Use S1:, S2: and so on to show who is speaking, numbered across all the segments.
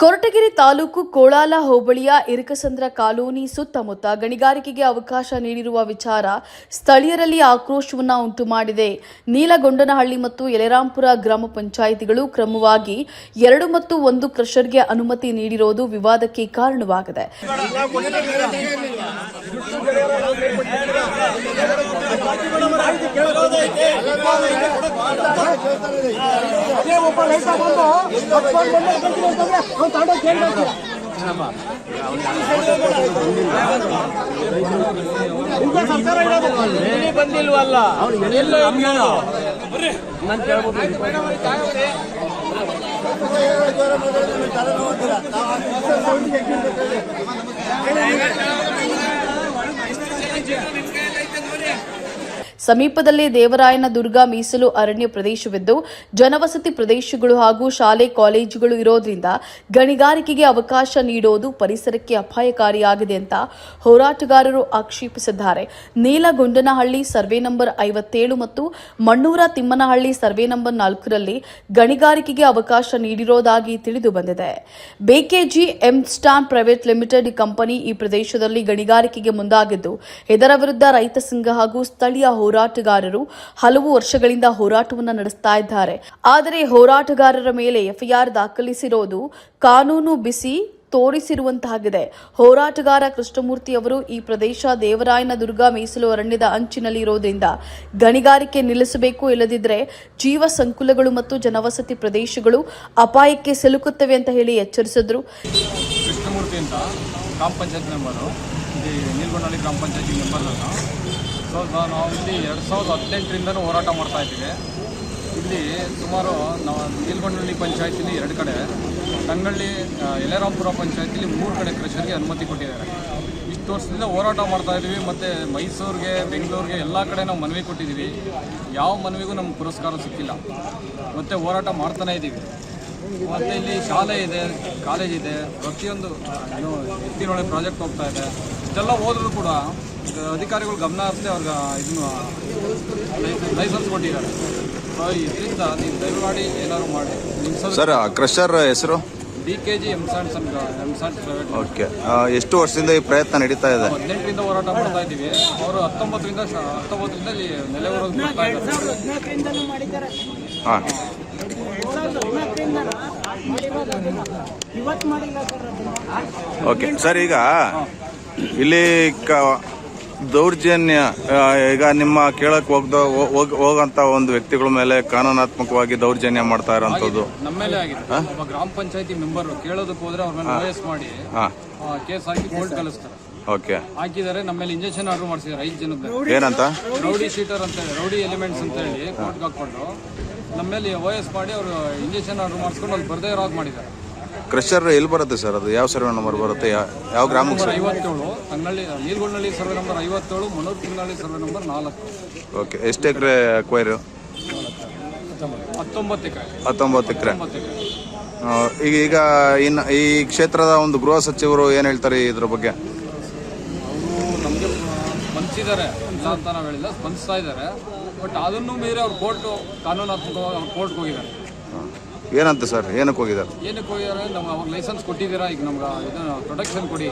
S1: ಕೊರಟಗೆರೆ ತಾಲೂಕು ಕೋಳಾಲ ಹೋಬಳಿಯ ಇರಕಸಂದ್ರ ಕಾಲೋನಿ ಸುತ್ತಮುತ್ತ ಗಣಿಗಾರಿಕೆಗೆ ಅವಕಾಶ ನೀಡಿರುವ ವಿಚಾರ ಸ್ಥಳೀಯರಲ್ಲಿ ಆಕ್ರೋಶವನ್ನು ಉಂಟು ಮಾಡಿದೆ ನೀಲಗೊಂಡನಹಳ್ಳಿ ಮತ್ತು ಯಲೆರಾಂಪುರ ಗ್ರಾಮ ಪಂಚಾಯಿತಿಗಳು ಕ್ರಮವಾಗಿ ಎರಡು ಮತ್ತು ಒಂದು ಕ್ರಷರ್ಗೆ ಅನುಮತಿ ನೀಡಿರೋದು ವಿವಾದಕ್ಕೆ ಕಾರಣವಾಗಿದೆ.
S2: ಒಬ್ಬ ಇರೋದು.
S3: ಬಂದಿಲ್ವಲ್ಲ ಎಲ್ಲೋ ನಾನು ಕೇಳ್ಬೋದು
S1: ಸಮೀಪದಲ್ಲೇ ದೇವರಾಯನ ದುರ್ಗ ಮೀಸಲು ಅರಣ್ಯ ಪ್ರದೇಶವಿದ್ದು, ಜನವಸತಿ ಪ್ರದೇಶಗಳು ಹಾಗೂ ಶಾಲೆ, ಕಾಲೇಜುಗಳು ಇರೋದ್ರಿಂದ ಗಣಿಗಾರಿಕೆಗೆ ಅವಕಾಶ ನೀಡೋದು ಪರಿಸರಕ್ಕೆ ಅಪಾಯಕಾರಿಯಾಗಿದೆ ಅಂತ ಹೋರಾಟಗಾರರು ಆಕ್ಷೇಪಿಸಿದ್ದಾರೆ. ನೀಲಗೊಂಡನಹಳ್ಳಿ ಸರ್ವೆ ನಂಬರ್ ಐವತ್ತೇಳು ಮತ್ತು ಮಣ್ಣೂರ ತಿಮ್ಮನಹಳ್ಳಿ ಸರ್ವೆ ನಂಬರ್ ನಾಲ್ಕರಲ್ಲಿ ಗಣಿಗಾರಿಕೆಗೆ ಅವಕಾಶ ನೀಡಿರೋದಾಗಿ ತಿಳಿದು ಬಂದಿದೆ. ಬೇಕೆಜಿ ಎಂಸ್ಟಾನ್ ಪ್ರೈವೇಟ್ ಲಿಮಿಟೆಡ್ ಕಂಪನಿ ಈ ಪ್ರದೇಶದಲ್ಲಿ ಗಣಿಗಾರಿಕೆಗೆ ಮುಂದಾಗಿದ್ದು, ಇದರ ವಿರುದ್ಧ ರೈತ ಸಂಘ ಹಾಗೂ ಸ್ಥಳೀಯ ಹೋರಾಟಗಾರರು ಹಲವು ವರ್ಷಗಳಿಂದ ಹೋರಾಟವನ್ನು ನಡೆಸ್ತಾ ಇದ್ದಾರೆ. ಆದರೆ ಹೋರಾಟಗಾರರ ಮೇಲೆ ಎಫ್ಐಆರ್ ದಾಖಲಿಸಿರೋದು ಕಾನೂನು ಬಿಸಿ ತೋರಿಸಿರುವಂತಾಗಿದೆ. ಹೋರಾಟಗಾರ ಕೃಷ್ಣಮೂರ್ತಿ ಅವರು ಈ ಪ್ರದೇಶ ದೇವರಾಯನ ದುರ್ಗ ಮೀಸಲು ಅರಣ್ಯದ ಅಂಚಿನಲ್ಲಿ ಇರೋದ್ರಿಂದ ಗಣಿಗಾರಿಕೆ ನಿಲ್ಲಿಸಬೇಕು ಇಲ್ಲದಿದ್ದರೆ ಜೀವ ಸಂಕುಲಗಳು ಮತ್ತು ಜನವಸತಿ ಪ್ರದೇಶಗಳು ಅಪಾಯಕ್ಕೆ ಸಿಲುಕುತ್ತವೆ ಅಂತ ಹೇಳಿ ಎಚ್ಚರಿಸಿದ್ರು.
S4: ಕೃಷ್ಣಮೂರ್ತಿ ಅಂತ ಗ್ರಾಮ ಪಂಚಾಯತ್ ಮೆಂಬರು. ಗ್ರಾಮ ಪಂಚಾಯತಿ ಮೆಂಬರ್ ಸೊ ನಾವು ಇಲ್ಲಿ ಎರಡು ಸಾವಿರದ ಹದಿನೆಂಟರಿಂದನೂ ಹೋರಾಟ ಮಾಡ್ತಾ ಇದ್ದೀವಿ. ಇಲ್ಲಿ ಸುಮಾರು ನಾವು ನೀಲ್ಗೊಂಡಳ್ಳಿ ಪಂಚಾಯತಿಲಿ ಎರಡು ಕಡೆ ತಂಗಳ್ಳಿ ಯಲೆರಾಂಪುರ ಪಂಚಾಯತಿಲಿ ಮೂರು ಕಡೆ ಕೃಷಿಗೆ ಅನುಮತಿ ಕೊಟ್ಟಿದ್ದಾರೆ. ಇಷ್ಟು ವರ್ಷದಿಂದ ಹೋರಾಟ ಮಾಡ್ತಾ ಇದ್ದೀವಿ, ಮತ್ತು ಮೈಸೂರಿಗೆ, ಬೆಂಗಳೂರಿಗೆ ಎಲ್ಲ ಕಡೆ ನಾವು ಮನವಿ ಕೊಟ್ಟಿದ್ದೀವಿ. ಯಾವ ಮನವಿಗೂ ನಮ್ಗೆ ಪುರಸ್ಕಾರ ಸಿಕ್ಕಿಲ್ಲ. ಮತ್ತು ಹೋರಾಟ ಮಾಡ್ತಾನೆ ಇದ್ದೀವಿ. ಮತ್ತು ಇಲ್ಲಿ ಶಾಲೆ ಇದೆ, ಕಾಲೇಜ್ ಇದೆ, ಪ್ರತಿಯೊಂದು ಏನು ಎತ್ತಿನೊಳೆ ಪ್ರಾಜೆಕ್ಟ್ ಹೋಗ್ತಾ ಇದೆ. ಇದೆಲ್ಲ ಹೋದರೂ ಕೂಡ ಅಧಿಕಾರಿಗಳು ಗಮನ ಹರಿಸದೆ ಅವ್ರಿಗೆ ಇದನ್ನು ಲೈಸೆನ್ಸ್ ಕೊಟ್ಟಿದ್ದಾರೆ. ಸೊ ಇದರಿಂದ ನೀವು ಮಾಡಿ ಏನಾದ್ರು ಮಾಡಿ. ನಿಮ್ಮ
S5: ಸರ್ ಕ್ರಷರ್ ಹೆಸರು?
S4: D K G M sand son M sand private
S5: okay. ಎಷ್ಟು ವರ್ಷದಿಂದ ಈ ಪ್ರಯತ್ನ ನಡೀತಾ ಇದೆ?
S4: ಹದಿನೆಂಟರಿಂದ ಹೋರಾಟ ಮಾಡ್ತಾ ಇದ್ದೀವಿ. ಅವರು ಹತ್ತೊಂಬತ್ತರಿಂದ ಹತ್ತೊಂಬತ್ತರಿಂದ ಇಲ್ಲಿ ನೆಲೆಯೂರೋದು ಮಾಡ್ತಾ ಇದ್ದಾರೆ.
S5: ಹಾಂ. ಓಕೆ. ಸರ್ ಈಗ ಇಲ್ಲಿ ಕ ದೌರ್ಜನ್ಯ ಈಗ ನಿಮ್ಮ ಕೇಳಕ್ ಹೋಗ್ದ ಹೋಗ್ ಹೋಗಂತ ಒಂದು ವ್ಯಕ್ತಿಗಳ ಮೇಲೆ ಕಾನೂನಾತ್ಮಕವಾಗಿ ದೌರ್ಜನ್ಯ ಮಾಡ್ತಾ ಇರೋಂಥದ್ದು.
S4: ನಮ್ಮ ಮೇಲೆ ಆಗಿದೆ. ಒಬ್ಬ ಗ್ರಾಮ ಪಂಚಾಯತಿ ಮೆಂಬರ್ ಕೇಳೋದಕ್ಕೆ ಹೋದ್ರೆ ಅವ್ರ ಮೇಲೆ ವಯಸ್ ಮಾಡಿ
S5: ಹಾಂ
S4: ಕೇಸ್ ಹಾಕಿ ಕೋರ್ಟ್ ಕಳಿಸ್ತಾರೆ.
S5: ಓಕೆ.
S4: ಹಾಕಿದ್ದಾರೆ ನಮ್ಮ ಮೇಲೆ ಇಂಜೆಕ್ಷನ್ ಆರ್ಡರ್ ಮಾಡಿಸಿದ್ದಾರೆ ಐದು ಜನದ
S5: ಏನಂತ?
S4: ರೌಡಿ ಶೀಟರ್ ಅಂತ ಹೇಳಿ ರೌಡಿ ಎಲಿಮೆಂಟ್ಸ್ ಅಂತ ಹೇಳಿ ಕೋರ್ಟ್ಗೆ ಹಾಕೊಂಡು ನಮ್ಮ ಮೇಲೆ ಓ ಎಸ್ ಮಾಡಿ ಅವರು ಇಂಜೆಕ್ಷನ್ ಆರ್ಡರ್ ಮಾಡಿಸ್ಕೊಂಡು ಅಲ್ಲಿ ಬರ್ದೇ ಇರೋ ಹಾಗೆ ಮಾಡಿದ್ದಾರೆ.
S5: ಕ್ರಷರ್ ಎಲ್ಲಿ ಬರುತ್ತೆ ಸರ್? ಅದು ಯಾವ ಸರ್ವೆ ನಂಬರ್ ಬರುತ್ತೆ? ಯಾ- ಯಾವ ಗ್ರಾಮಕ್ಕೆ ಸರ್?
S4: ಐವತ್ತೇಳು ನೀಲ್ಗೊಂಡಳ್ಳಿ ಸರ್ವೆ ನಂಬರ್ ಐವತ್ತೇಳು ಮನೋರ್ ತಿಂಗಳಿ ಸರ್ವೆ ನಂಬರ್ ನಾಲ್ಕು.
S5: ಓಕೆ ಎಷ್ಟು ಎಕರೆ ಕ್ವೈರು
S4: ಹತ್ತೊಂಬತ್ತು ಎಕರೆ.
S5: ಹತ್ತೊಂಬತ್ತು ಎಕರೆ.
S4: ಹತ್ತೊಂಬತ್ತು ಎಕರೆ.
S5: ಈಗ ಈಗ ಇನ್ನು ಈ ಕ್ಷೇತ್ರದ ಒಂದು ಗೃಹ ಸಚಿವರು ಏನು ಹೇಳ್ತಾರೆ ಇದ್ರ ಬಗ್ಗೆ?
S4: ಅವರು ನಮಗೆ ಸ್ಪಂದಿಸಿದ್ದಾರೆ. ಇಲ್ಲ ಅಂತ ನಾವು ಹೇಳಿಲ್ಲ ಸ್ಪಂದಿಸ್ತಾ ಇದ್ದಾರೆ. ಬಟ್ ಅದನ್ನು ಮೀರಿ ಅವ್ರು ಕೋರ್ಟು ಕಾನೂನಾತ್ಮಕವಾಗಿ ಅವ್ರು ಕೋರ್ಟ್ಗೆ ಹೋಗಿದ್ದಾರೆ.
S5: ಏನಂತ ಸರ್ ಏನಕ್ಕೆ ಹೋಗಿದ್ದಾರೆ
S4: ಏನಕ್ಕೆ ಹೋಗಿದ್ದಾರೆ? ನಮ್ಗೆ ಅವಾಗ ಲೈಸೆನ್ಸ್ ಕೊಟ್ಟಿದ್ದೀರಾ? ಈಗ ನಮ್ಗೆ ಇದನ್ನ ಪ್ರೊಟೆಕ್ಷನ್ ಕೊಡಿ.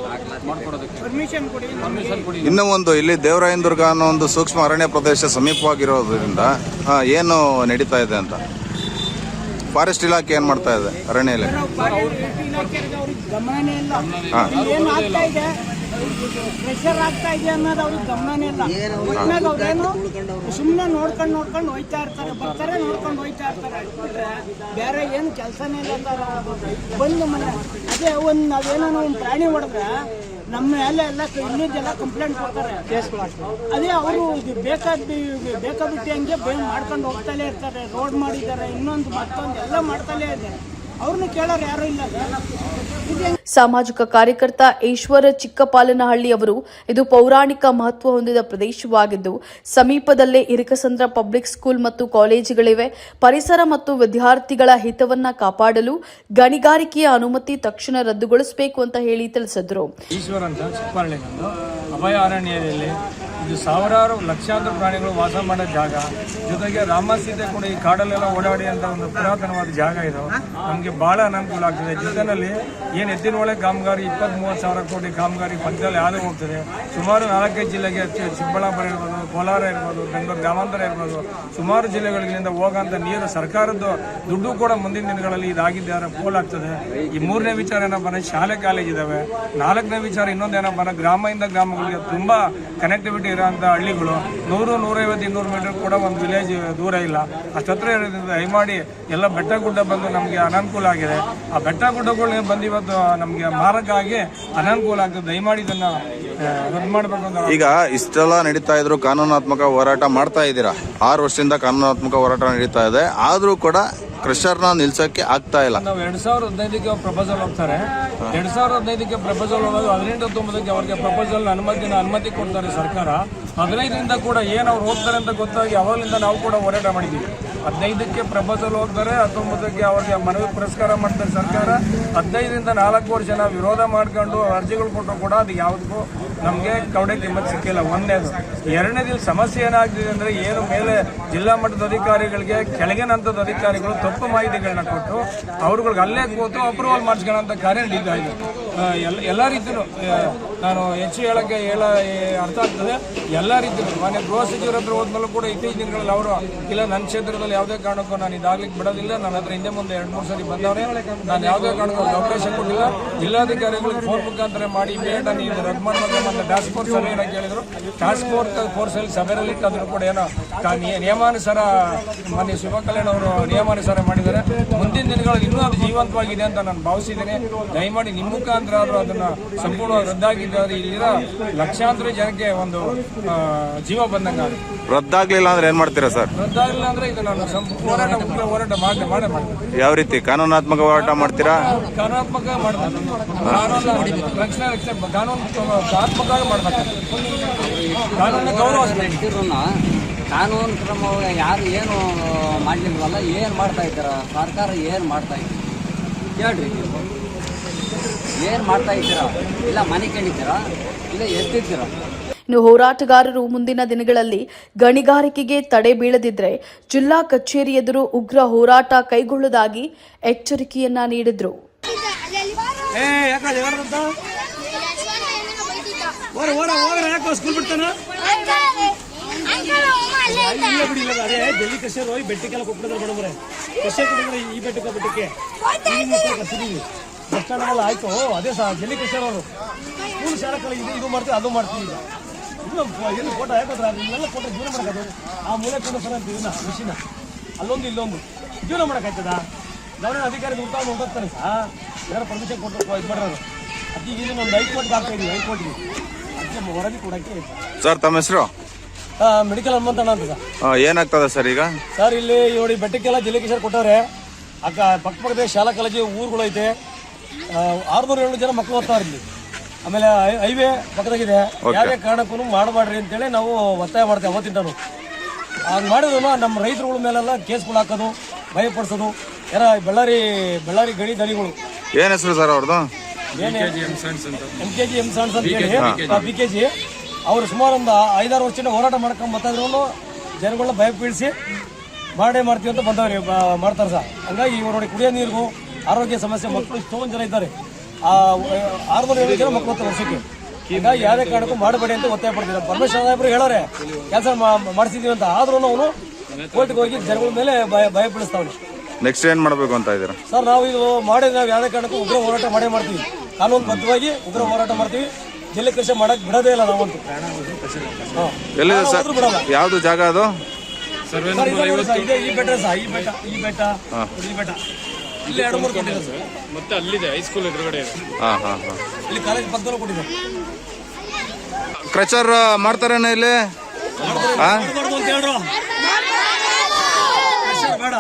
S4: ಮಾಡ್ಕೊಡೋದಕ್ಕೆ.
S2: ಪರ್ಮಿಷನ್ ಕೊಡಿ.
S4: ಪರ್ಮಿಷನ್ ಕೊಡಿ.
S5: ಇನ್ನೂ ಒಂದು ಇಲ್ಲಿ ದೇವರಾಯನದುರ್ಗ ಅನ್ನೋ ಒಂದು ಸೂಕ್ಷ್ಮ ಅರಣ್ಯ ಪ್ರದೇಶ ಸಮೀಪವಾಗಿರೋದ್ರಿಂದ ಏನು ನಡೀತಾ ಇದೆ ಅಂತ? ಫಾರೆಸ್ಟ್ ಇಲಾಖೆ ಏನು ಮಾಡ್ತಾ ಇದೆ ಅರಣ್ಯ ಇಲಾಖೆ?
S2: ಅವ್ರಿಗೆ ಗಮನನೇ ಇಲ್ಲ. ಏನ್ ಆಗ್ತಾ ಇದೆ? ಪ್ರೆಷರ್ ಆಗ್ತಾ ಇದೆ ಅನ್ನೋದು ಅವ್ರಿಗೆ ಗಮನನೇ ಇಲ್ಲ. ಒಟ್ನಾಗ ಅವ್ರೇನು ಸುಮ್ಮನೆ ನೋಡ್ಕೊಂಡು ನೋಡ್ಕೊಂಡು ಹೋಯ್ತಾ ಇರ್ತಾರೆ ಬರ್ತಾರೆ ನೋಡ್ಕೊಂಡು ಹೋಯ್ತಾ ಇರ್ತಾರೆ. ಬಿಟ್ರೆ ಬೇರೆ ಏನು ಕೆಲಸನೇ ಇಲ್ಲ ಸರ್. ಬಂದು ಮನೆ ಅದೇ ಒಂದು ನಾವೇನೋ ಒಂದು ಪ್ರಾಣಿ ಹೊಡೆದ್ರೆ ನಮ್ಮ ಮೇಲೆ ಎಲ್ಲ ಜನ ಕಂಪ್ಲೇಂಟ್ ಕೊಡ್ತಾರೆ. ಅದೇ ಅವರು ಇದು ಬೇಕಾದ ಬೇಕಾಬಿಟ್ಟಿ ಹಂಗೆ ಬೇ ಮಾಡ್ಕೊಂಡು ಹೋಗ್ತಲೇ ಇರ್ತಾರೆ. ರೋಡ್ ಮಾಡಿದ್ದಾರೆ ಇನ್ನೊಂದು ಮತ್ತೊಂದು ಎಲ್ಲ ಮಾಡ್ತಲೇ ಇದ್ದಾರೆ ಅವ್ರನ್ನ ಕೇಳೋರು ಯಾರು ಇಲ್ಲ.
S1: ಸಾಮಾಜಿಕ ಕಾರ್ಯಕರ್ತ ಈಶ್ವರ ಚಿಕ್ಕಪಾಲನಹಳ್ಳಿ ಅವರು ಇದು ಪೌರಾಣಿಕ ಮಹತ್ವ ಹೊಂದಿದ ಪ್ರದೇಶವಾಗಿದ್ದು ಸಮೀಪದಲ್ಲೇ ಇರಕಸಂದ್ರ ಪಬ್ಲಿಕ್ ಸ್ಕೂಲ್ ಮತ್ತು ಕಾಲೇಜುಗಳಿವೆ. ಪರಿಸರ ಮತ್ತು ವಿದ್ಯಾರ್ಥಿಗಳ ಹಿತವನ್ನ ಕಾಪಾಡಲು ಗಣಿಗಾರಿಕೆಯ ಅನುಮತಿ ತಕ್ಷಣ ರದ್ದುಗೊಳಿಸಬೇಕು ಅಂತ ಹೇಳಿ ತಿಳಿಸಿದ್ರು.
S6: ಇದು ಸಾವಿರಾರು ಲಕ್ಷಾಂತರ ಪ್ರಾಣಿಗಳು ವಾಸ ಮಾಡೋ ಜಾಗ. ಜೊತೆಗೆ ರಾಮ ಸೀತೆ ಕೂಡ ಈ ಕಾಡಲ್ಲೆಲ್ಲ ಓಡಾಡಿ ಅಂತ ಒಂದು ಪುರಾತನವಾದ ಜಾಗ ಇದು. ನಮಗೆ ಭಾಳ ಅನಾನುಕೂಲ ಆಗ್ತದೆ. ಜೊತೆಯಲ್ಲಿ ಏನು ಎತ್ತಿನ ಒಳಗೆ ಕಾಮಗಾರಿ ಇಪ್ಪತ್ತ್ ಮೂವತ್ತು ಸಾವಿರ ಕೋಟಿ ಕಾಮಗಾರಿ ಪಕ್ಕದಲ್ಲಿ ಆದರೆ ಹೋಗ್ತದೆ. ಸುಮಾರು ನಾಲ್ಕೈದು ಜಿಲ್ಲೆಗೆ ಚಿಕ್ಕಬಳ್ಳಾಪುರ ಇರ್ಬೋದು, ಕೋಲಾರ ಇರ್ಬೋದು, ಬೆಂಗಳೂರು ಗ್ರಾಮಾಂತರ ಇರ್ಬೋದು. ಸುಮಾರು ಜಿಲ್ಲೆಗಳಿಂದ ಹೋಗೋಂಥ ನೀರು ಸರ್ಕಾರದ್ದು ದುಡ್ಡು ಕೂಡ ಮುಂದಿನ ದಿನಗಳಲ್ಲಿ ಇದಾಗಿದ್ದಾರೆ ಪೋಲಾಗ್ತದೆ ಈ ಮೂರನೇ ವಿಚಾರ ಏನಪ್ಪ ಅಂದ್ರೆ ಶಾಲೆ ಕಾಲೇಜ್ ಇದಾವೆ ನಾಲ್ಕನೇ ವಿಚಾರ ಇನ್ನೊಂದೇನಪ್ಪ ಏನಪ್ಪ ಗ್ರಾಮದಿಂದ ಗ್ರಾಮಗಳಿಗೆ ತುಂಬಾ ಕನೆಕ್ಟಿವಿಟಿ ಇರೋಂಥ ಹಳ್ಳಿಗಳು ನೂರು, ನೂರೈವತ್ತು ಇನ್ನೂರು ಮೀಟರ್ ಕೂಡ ಒಂದು ವಿಲೇಜ್ ದೂರ ಇಲ್ಲ. ಅಷ್ಟತ್ರ ಇರೋದ್ರಿಂದ ದಯಮಾಡಿ ಎಲ್ಲ ಬೆಟ್ಟ ಗುಡ್ಡ ಬಂದು ನಮಗೆ ಅನಾನುಕೂಲ ಆಗಿದೆ. ಆ ಬೆಟ್ಟ ಗುಡ್ಡಗಳು ಬಂದು ಇವತ್ತು ನಮಗೆ ಮಾರಕ ಆಗಿ ಅನಾನುಕೂಲ ಆಗ್ತದೆ. ದಯಮಾಡಿ ಇದನ್ನು ರದ್ದು ಮಾಡಬೇಕು ಅಂತ
S5: ಈಗ ಇಷ್ಟೆಲ್ಲ ನಡೀತಾ ಇದ್ರು ಕಾನೂನಾತ್ಮಕ ಹೋರಾಟ ಮಾಡ್ತಾ ಇದ್ದೀರಾ? ಆರು ವರ್ಷದಿಂದ ಕಾನೂನಾತ್ಮಕ ಹೋರಾಟ ನಡೀತಾ ಇದೆ. ಆದರೂ ಕೂಡ ಕ್ರಷರ್ನ ನಿಲ್ಸಕ್ಕೆ ಆಗ್ತಾ ಇಲ್ಲ.
S6: ನಾವು ಎರಡ್ ಸಾವಿರದ ಹದಿನೈದಕ್ಕೆ ಪ್ರಪೋಸಲ್ ಹೋಗ್ತಾರೆ. ಎರಡ್ ಸಾವಿರದ ಹದಿನೈದಕ್ಕೆ ಪ್ರಪೋಸಲ್ ಹೋಗೋದು ಹದಿನೆಂಟು ಹತ್ತೊಂಬತ್ತಕ್ಕೆ ಅವ್ರಿಗೆ ಪ್ರಪೋಸಲ್ ಅನುಮತಿನ ಅನುಮತಿ ಕೊಡ್ತಾರೆ ಸರ್ಕಾರ. ಹದಿನೈದರಿಂದ ಕೂಡ ಏನು ಅವ್ರು ಹೋಗ್ತಾರೆ ಅಂತ ಗೊತ್ತಾಗಿ ಅವಾಗಲಿಂದ ನಾವು ಕೂಡ ಹೋರಾಟ ಮಾಡಿದ್ದೀವಿ. ಹದಿನೈದಕ್ಕೆ ಪ್ರಪೋಸಲ್ ಹೋಗ್ತಾರೆ, ಹತ್ತೊಂಬತ್ತಕ್ಕೆ ಅವ್ರಿಗೆ ಮನವಿ ಪುರಸ್ಕಾರ ಮಾಡ್ತಾರೆ ಸರ್ಕಾರ. ಹದಿನೈದರಿಂದ ವರ್ಷ ಜನ ವಿರೋಧ ಮಾಡ್ಕೊಂಡು ಅರ್ಜಿಗಳು ಕೊಟ್ಟರು ಕೂಡ ಅದು ಯಾವುದಕ್ಕೂ ನಮಗೆ ಕೌಡೆ ಕಿಮ್ಮತ್ತು ಸಿಕ್ಕಿಲ್ಲ. ಒಂದನೇದು ಎರಡನೇದು ಸಮಸ್ಯೆ ಏನಾಗ್ತಿದೆ ಅಂದರೆ ಏನು ಮೇಲೆ ಜಿಲ್ಲಾ ಮಟ್ಟದ ಅಧಿಕಾರಿಗಳಿಗೆ, ಕೆಳಗಿನ ಹಂತದ ಅಧಿಕಾರಿಗಳು ತಪ್ಪು ಮಾಹಿತಿಗಳನ್ನ ಕೊಟ್ಟು ಅವ್ರುಗಳಿಗೆ ಅಲ್ಲೇ ಕೂತು ಅಪ್ರೂವಲ್ ಮಾಡಿಸ್ಕೊಳ್ಳೋಂಥ ಕಾರ್ಯ ನಡೀತಾ ಇದೆ. ಎಲ್ಲ ಎಲ್ಲ ರೀತಿಯೂ ನಾನು ಹೆಚ್ಚು ಹೇಳೋಕ್ಕೆ ಹೇಳ, ಅರ್ಥ ಆಗ್ತದೆ. ಎಲ್ಲ ರೀತಿ ಮಾನ್ಯ ಗೃಹ ಸಚಿವರ ಹತ್ರ ಹೋದ್ಮೇಲೂ ಕೂಡ ಇತ್ತೀಚಿನ ದಿನಗಳಲ್ಲಿ ಅವರು, ಇಲ್ಲ ನನ್ನ ಕ್ಷೇತ್ರದಲ್ಲಿ ಯಾವುದೇ ಕಾರಣಕ್ಕೂ ನಾನು ಇದಾಗ್ಲಿಕ್ಕೆ ಬಿಡೋದಿಲ್ಲ. ನನ್ನ ಹತ್ರ ಹಿಂದೆ ಮುಂದೆ ಎರಡು, ಮೂರು ಸರಿ ಬಂದವರೇ. ನಾನು ಯಾವುದೇ ಕಾರಣಕ್ಕೂ ಅವಕಾಶ ಕೊಟ್ಟಿಲ್ಲ. ಜಿಲ್ಲಾಧಿಕಾರಿಗಳಿಗೆ ಫೋನ್ ಮುಖಾಂತರ ಮಾಡಿ ಬೇಡ, ನೀವು ರದ್ದು ಮಾಡಬೇಕು ಮತ್ತು ಟಾಸ್ಕ್ ಫೋರ್ಸ್ ಸಭೆ ಏನಕ್ಕೆ ಹೇಳಿದ್ರು ಟಾಸ್ಕ್ ಫೋರ್ಸ್ ಫೋರ್ಸಲ್ಲಿ ಸಭೆಯಲ್ಲಿ ಆದರೂ ಕೂಡ ಏನೋ ನಿಯಮಾನುಸಾರ, ಮಾನ್ಯ ಶಿವ ಕಲ್ಯಾಣ್ ಅವರು ನಿಯಮಾನುಸಾರ ಮಾಡಿದ್ದಾರೆ. ಮುಂದಿನ ದಿನಗಳಲ್ಲಿ ಇನ್ನೂ ಅದು ಜೀವಂತವಾಗಿದೆ ಅಂತ ನಾನು ಭಾವಿಸಿದ್ದೇನೆ. ದಯಮಾಡಿ ನಿಮ್ಮ ಮುಖಾಂತರ ಆದರೂ ಅದನ್ನು ಸಂಪೂರ್ಣವಾಗಿ ರದ್ದಾಗಿದ್ದಾರೆ ಇಲ್ಲಿರೋ ಲಕ್ಷಾಂತರ ಜನಕ್ಕೆ ಒಂದು ಜೀವ ಬಂದಂಗೆ
S5: ರದ್ದಾಗ್ಲಿಲ್ಲ ಅಂದ್ರೆ ಏನ್ ಮಾಡ್ತೀರಾ ಸರ್?
S6: ರದ್ದಾಗ್ಲಿಲ್ಲ ಅಂದ್ರೆ ಇದು ನಾನು ಸಂಪೂರ್ಣ ಹೋರಾಟ ಉಗ್ರ ಹೋರಾಟ ಮಾಡಿ ಮಾಡೇ ಮಾಡ್ತೀನಿ.
S5: ಯಾವ ರೀತಿ? ಕಾನೂನಾತ್ಮಕ ಹೋರಾಟ ಮಾಡ್ತೀರಾ?
S6: ಕಾನೂನಾತ್ಮಕ ಮಾಡ್ಬೇಕು. ಕಾನೂನು ರಕ್ಷಣೆ ರಕ್ಷಣೆ ಕಾನೂನು ಕಾನೂನಾತ್ಮಕವಾಗಿ ಮಾಡ್ತಾರೆ ಕಾನೂನಿನ ಗೌರವ
S7: ಕಾನೂನು ಕ್ರಮ ಯಾರು ಏನು ಮಾಡಲಿಲ್ವಲ್ಲ ಏನು ಮಾಡ್ತಾ ಇದ್ದಾರೆ? ಸರ್ಕಾರ ಏನು ಮಾಡ್ತಾ ಇದ್ದಾರೆ ಹೇಳ್ರಿ ನೀವು. ಏನು ಮಾಡ್ತಾ ಇದ್ದೀರಾ ಇಲ್ಲ ಮನೆ ಕೇಳಿದ್ದೀರಾ ಇಲ್ಲ ಎತ್ತಿದ್ದೀರಾ
S1: ಇನ್ನು ಹೋರಾಟಗಾರರು ಮುಂದಿನ ದಿನಗಳಲ್ಲಿ ಗಣಿಗಾರಿಕೆಗೆ ತಡೆ ಬೀಳದಿದ್ರೆ ಜಿಲ್ಲಾ ಕಚೇರಿ ಎದುರು ಉಗ್ರ ಹೋರಾಟ ಕೈಗೊಳ್ಳುವುದಾಗಿ ಎಚ್ಚರಿಕೆಯನ್ನ ನೀಡಿದ್ರು
S3: ಈ ಬೆಟ್ಟಕ್ಕೆ ಬಸ್ ಸ್ಟ್ಯಾಂಡ್ ಎಲ್ಲ ಆಯ್ತು ಅದೇ ಸಹ ಜಲ್ಲಿ ಕೃಷ್ಣ ಅವರು. ಸ್ಕೂಲ್ ಶಾಲೆಗಳು ಇದು ಇದು ಮಾಡ್ತೀವಿ ಅದು ಮಾಡ್ತೀವಿ ಈಗ. ಇಲ್ಲ ಏನು ಫೋಟೋ ಯಾಕಂದ್ರೆ ಇಲ್ಲೆಲ್ಲ ಫೋಟೋ ಜೀವನ ಮಾಡೋದು ಆ ಮೂಲೆ ಕೊಂಡು ಸರ್ ಅಂತ ಇದನ್ನ ಮಿಷಿನ ಅಲ್ಲೊಂದು ಇಲ್ಲೊಂದು. ಜೀವನ ಮಾಡೋಕ್ಕಾಯ್ತದ ಗೌರವ ಅಧಿಕಾರಿ ಉತ್ತಮ ಹೋಗ್ತಾನೆ ಸಹ ಯಾರು ಪರ್ಮಿಷನ್ ಕೊಟ್ಟು ಇದು ಮಾಡೋರು ಅದಕ್ಕೆ ಇದು ಒಂದು ಹೈಕೋರ್ಟ್ಗೆ ಆಗ್ತಾ ಇದೀವಿ ಹೈಕೋರ್ಟ್ಗೆ. ಅದಕ್ಕೆ ವರದಿ ಕೊಡೋಕ್ಕೆ
S5: ಸರ್ ತಮ್ಮ ಹೆಸರು?
S3: ಮೆಡಿಕಲ್ ಹನುಮಂತಣ್ಣ ಅಂತ
S5: ಏನಾಗ್ತದೆ ಸರ್ ಈಗ?
S3: ಸರ್ ಇಲ್ಲಿ ನೋಡಿ ಬೆಟ್ಟಕ್ಕೆಲ್ಲ ಜಿಲ್ಲೆಕಿಶೋರ್ ಕೊಟ್ಟವ್ರೆ. ಅಕ್ಕ ಪಕ್ಕ ಪಕ್ಕದ ಶಾಲಾ ಕಾಲೇಜು ಊರುಗಳೈತೆ. ಐತೆ ಆರ್ನೂರ ಏಳು ಜನ ಮಕ್ಕಳು ಓದ್ತಾರೆ ಇಲ್ಲಿ ಆಮೇಲೆ ಹೈವೇ ಪಕ್ಕದಾಗಿದೆ. ಯಾವುದೇ ಕಾರಣಕ್ಕೂ ಮಾಡಬೇಡ್ರಿ ಅಂತೇಳಿ ನಾವು ಒತ್ತಾಯ ಮಾಡ್ತೇವೆ ಅವತ್ತಿಂದನು ಹಂಗೆ ಮಾಡಿದ್ರು ನಮ್ಮ ರೈತರುಗಳ ಮೇಲೆಲ್ಲ ಕೇಸ್ಗಳು ಹಾಕೋದು ಭಯಪಡಿಸೋದು ಯಾರ ಬಳ್ಳಾರಿ ಬಳ್ಳಾರಿ ಗಡಿ ದನಿಗಳು.
S5: ಏನ್ ಹೆಸರು ಸರ್ ಅವ್ರದ್ದು
S3: M K G M sons ಅಂತ. ಹೇಳಿ. ಬಿ ಕೆ ಜಿ ಅವರು ಸುಮಾರು ಒಂದು ಐದಾರು ವರ್ಷದಿಂದ ಹೋರಾಟ ಮಾಡ್ಕೊಂಡು ಬರ್ತಾಯಿದ್ರು ಜನಗಳನ್ನ ಭಯ ಪೀಳಿಸಿ ಮಾಡೇ ಮಾಡ್ತೀವಿ ಅಂತ ಬಂದವ್ರಿ ಮಾಡ್ತಾರೆ ಸರ್. ಹಂಗಾಗಿ ಇವ್ರು ನೋಡಿ ಕುಡಿಯೋ ನೀರಿಗೂ ಆರೋಗ್ಯ ಸಮಸ್ಯೆ ಮಕ್ಕಳು ಇಷ್ಟೊಂದು ಜನ ಇದ್ದಾರೆ. ಆ ಆರುನೂರ ಏಳು ಜನ ಮಕ್ಕಳು ಹತ್ತು ವರ್ಷಕ್ಕೆ. ಈಗ ಯಾವುದೇ ಕಾರಣಕ್ಕೂ ಮಾಡಬೇಡಿ ಅಂತ ಒತ್ತಾಯ ಪಡ್ತಿದ್ದಾರೆ ಪರಮೇಶ್ವರ ಸಾಹೇಬರು ಹೇಳೋರೆ ಕೆಲಸ ಮಾಡಿಸಿದೀವಿ ಅಂತ. ಆದ್ರೂ ಅವನು ಕೋರ್ಟ್ಗೆ ಹೋಗಿ ಜನಗಳ ಮೇಲೆ ಭಯ ಭಯ ಬೀಳಿಸ್ತಾವನೆ.
S5: ನೆಕ್ಸ್ಟ್ ಏನ್ ಮಾಡಬೇಕು ಅಂತ ಇದ್ದೀರಾ?
S3: ಸರ್ ನಾವು ಇದು ಮಾಡಿ ನಾವು ಯಾವುದೇ ಕಾರಣಕ್ಕೂ ಉಗ್ರ ಹೋರಾಟ ಮಾಡೇ ಮಾಡ್ತೀವಿ. ಕಾನೂನು ಬದ್ಧವಾಗಿ ಉಗ್ರ ಹೋರಾಟ ಮಾಡ್ತೀವಿ. ಜಿಲ್ಲೆ ಕೃಷಿ ಮಾಡಕ್ ಬಿಡೋದೇ ಇಲ್ಲ ನಾವಂತೂ.
S5: ಎಲ್ಲಿದೆ ಸರ್? ಯಾವ್ದು ಜಾಗ ಅದು?
S3: ಸರ್, ಇದೆ ನೋಡಿ ಸರ್, ಇದೆ ಈ ಬೆಟ್ಟ ಸರ್ ಈ ಬೆಟ್ಟ ಈ ಬೆಟ್ಟ ಈ ಬೆಟ್ಟ. ಇಲ್ಲಿ ಎರಡು ಮೂರು ಕೊಟ್ಟಿದೆ ಸರ್.
S6: ಮತ್ತೆ ಅಲ್ಲಿದೆ ಹೈಸ್ಕೂಲ್ ಎದುರುಗಡೆ
S5: ಇದೆ. ಹಾ ಹಾ
S3: ಇಲ್ಲಿ ಕಾಲೇಜ್ ಪಕ್ಕದಲ್ಲೂ ಕೊಟ್ಟಿದೆ
S5: ಕ್ರಚರ್ ಮಾಡ್ತಾರೇನ ಇಲ್ಲಿ? ಹಾ
S2: ಬೇಡ.